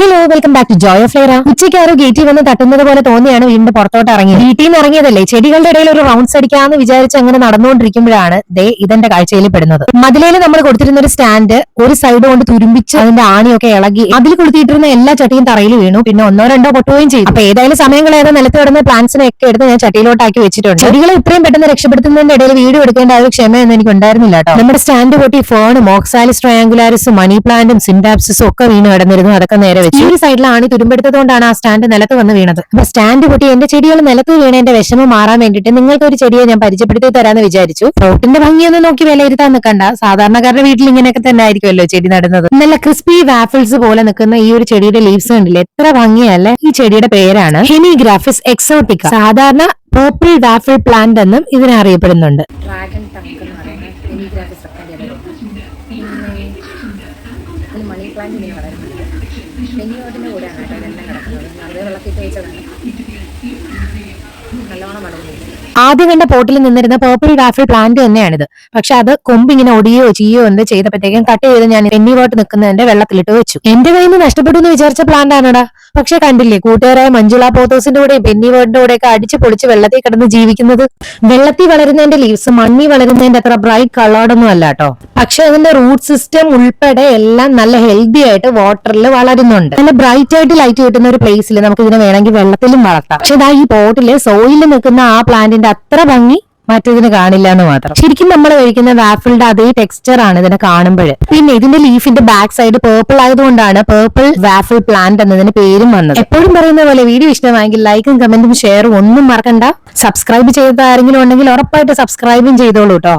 Hello welcome back to joy of ഫ്ലേറ ഉച്ചയ്ക്ക് ആരോ ഗേറ്റിൽ വന്ന് തട്ടുന്നത് പോലെ തോന്നിയാണ് വീണ്ടും പുറത്തോട്ട് ഇറങ്ങിയത്. വീട്ടിൽ നിന്ന് ഇറങ്ങിയതല്ലേ? ചെടികളുടെ ഇടയിൽ ഒരു റൗണ്ട്സ് അടിക്കാന്ന് വിചാരിച്ച് അങ്ങനെ നടന്നുകൊണ്ടിരിക്കുമ്പോഴാണ് ദേ ഇതെന്റെ കാഴ്ചയിൽ പെടുന്നത്. മതിലേൽ നമ്മൾ കൊടുത്തിരുന്ന ഒരു സ്റ്റാൻഡ് ഒരു സൈഡ് കൊണ്ട് തുരുമ്പിച്ച് അതിന്റെ ആണിയൊക്കെ ഇളകി അതിൽ കൊടുത്തിട്ടിരുന്ന എല്ലാ ചട്ടിയും തറയിൽ വീണു. പിന്നെ ഒന്നോ രണ്ടോ പൊട്ടുകയും ചെയ്തു. അപ്പൊ ഏതായാലും സമയം ഏതോ നിലത്ത് കിടന്ന പ്ലാന്റ്സിനെ ഒക്കെ എടുത്ത് ഞാൻ ചട്ടിയിലോട്ടാക്കി വെച്ചിട്ടുണ്ട്. ചെടികളെ ഇത്രയും പെട്ടെന്ന് രക്ഷപ്പെടുത്തുന്നതിന്റെ ഇടയിൽ വീഡിയോ എടുക്കേണ്ട ഒരു ക്ഷമയൊന്നും എനിക്ക് ഉണ്ടായിരുന്നില്ല കേട്ടോ. നമ്മുടെ സ്റ്റാൻഡ് പൊട്ടി ഫോൺ മോക്സാലിസ് ട്രയാങ്കുലാരിസും മണി പ്ലാന്റും സിൻഡാപ്സും ഒക്കെ വീണ് കിടന്നിരുന്നു. അതൊക്കെ നേരെ വെച്ചു. ഈ ഒരു സൈഡിലാണ് തുരുമ്പെടുത്തതുകൊണ്ടാണ് ആ സ്റ്റാൻഡ് നിലത്ത് വന്ന് വീണത്. അപ്പൊ സ്റ്റാൻഡ് പൊട്ടി എന്റെ ചെടികൾ നിലത്ത് വീണതിന്റെ വിഷമം മാറാൻ വേണ്ടിട്ട് നിങ്ങൾക്ക് ഒരു ചെടിയെ ഞാൻ പരിചയപ്പെടുത്തി തരാന്ന് വിചാരിച്ചു. പോട്ടിന്റെ ഭംഗിയൊന്നും നോക്കി വിലയിരുത്താൻ നിൽക്കണ്ട. സാധാരണക്കാരുടെ വീട്ടിൽ ഇങ്ങനെയൊക്കെ തന്നെ ആയിരിക്കുമല്ലോ ചെടി നടുന്നത്. നല്ല ക്രിസ്പി വാഫിൾസ് പോലെ നിൽക്കുന്ന ഈ ഒരു ചെടിയുടെ ലീവ്സ് കണ്ടില്ലേ? എത്ര ഭംഗിയല്ലേ? ഈ ചെടിയുടെ പേരാണ് ഹെമിഗ്രാഫിസ് എക്സോട്ടിക്ക സാധാരണ പേർപ്പിൾ വാഫിൾ പ്ലാന്റ് എന്നും ഇതിനെ അറിയപ്പെടുന്നുണ്ട്. ഡ്രാഗൺ പിന്നെ മണി പ്ലാന്റ് ഇങ്ങനെ വളരുന്നുണ്ട്. പെനിയോട്ടിന്റെ കൂടെയാണ് കേട്ടോ ഇതെല്ലാം കിടക്കുന്നത്. വെറുതെ വെള്ളത്തിൽ വെച്ചതാണ് ആദ്യം കണ്ട പോട്ടിൽ നിന്നിരുന്ന പേർപ്പിൾ വാഫിൾ പ്ലാന്റ് തന്നെയാണിത്. പക്ഷെ അത് കൊമ്പ് ഇങ്ങനെ ഒടിയോ ചീയോ എന്ത് ചെയ്തപ്പോഴത്തേക്കും കട്ട് ചെയ്ത് ഞാൻ പെന്നി പോട്ട് നിൽക്കുന്നതിന്റെ വെള്ളത്തിലിട്ട് വെച്ചു. എന്റെ കയ്യിൽ നിന്ന് നഷ്ടപ്പെട്ടു എന്ന് വിചാരിച്ച പ്ലാന്റ് ആണടാ. പക്ഷെ കണ്ടില്ലേ കൂട്ടുകാരായ മഞ്ജുള പോത്തോസിന്റെ കൂടെയും പെന്നി വേർഡിന്റെ കൂടെയൊക്കെ അടിച്ചു പൊളിച്ച് വെള്ളത്തിൽ കിടന്ന് ജീവിക്കുന്നത്? വെള്ളത്തിൽ വളരുന്നതിന്റെ ലീവ്സ് മണ്ണി വളരുന്നതിന്റെ അത്ര ബ്രൈറ്റ് കളേർഡൊന്നും അല്ല കേട്ടോ പക്ഷെ അതിന്റെ റൂട്ട് സിസ്റ്റം ഉൾപ്പെടെ എല്ലാം നല്ല ഹെൽത്തി ആയിട്ട് വാട്ടറിൽ വളരുന്നുണ്ട്. നല്ല ബ്രൈറ്റ് ആയിട്ട് ലൈറ്റ് കിട്ടുന്ന ഒരു പ്ലേസിൽ നമുക്ക് ഇതിനെ വേണമെങ്കിൽ വെള്ളത്തിലും വളർത്താം. പക്ഷെ ഈ പോട്ടിൽ സോയിലിൽ നിൽക്കുന്ന ആ പ്ലാന്റിന്റെ അത്ര ഭംഗി മറ്റേതിന് കാണില്ല എന്ന് മാത്രം. ശരിക്കും നമ്മൾ കഴിക്കുന്ന വാഫിളിന്റെ അതേ ടെക്സ്ചർ ആണ് ഇതിനെ കാണുമ്പോൾ പിന്നെ ഇതിന്റെ ലീഫിന്റെ ബാക്ക് സൈഡ് പേർപ്പിൾ ആയതുകൊണ്ടാണ് പേർപ്പിൾ വാഫിൾ പ്ലാന്റ് എന്നതിന് പേരും വന്നത്. എപ്പോഴും പറയുന്ന പോലെ വീഡിയോ ഇഷ്ടമായെങ്കിൽ ലൈക്കും കമന്റും ഷെയറും ഒന്നും മറക്കണ്ട. സബ്സ്ക്രൈബ് ചെയ്ത ആരെങ്കിലും ഉണ്ടെങ്കിൽ ഉറപ്പായിട്ട് സബ്സ്ക്രൈബും ചെയ്തോളൂ കേട്ടോ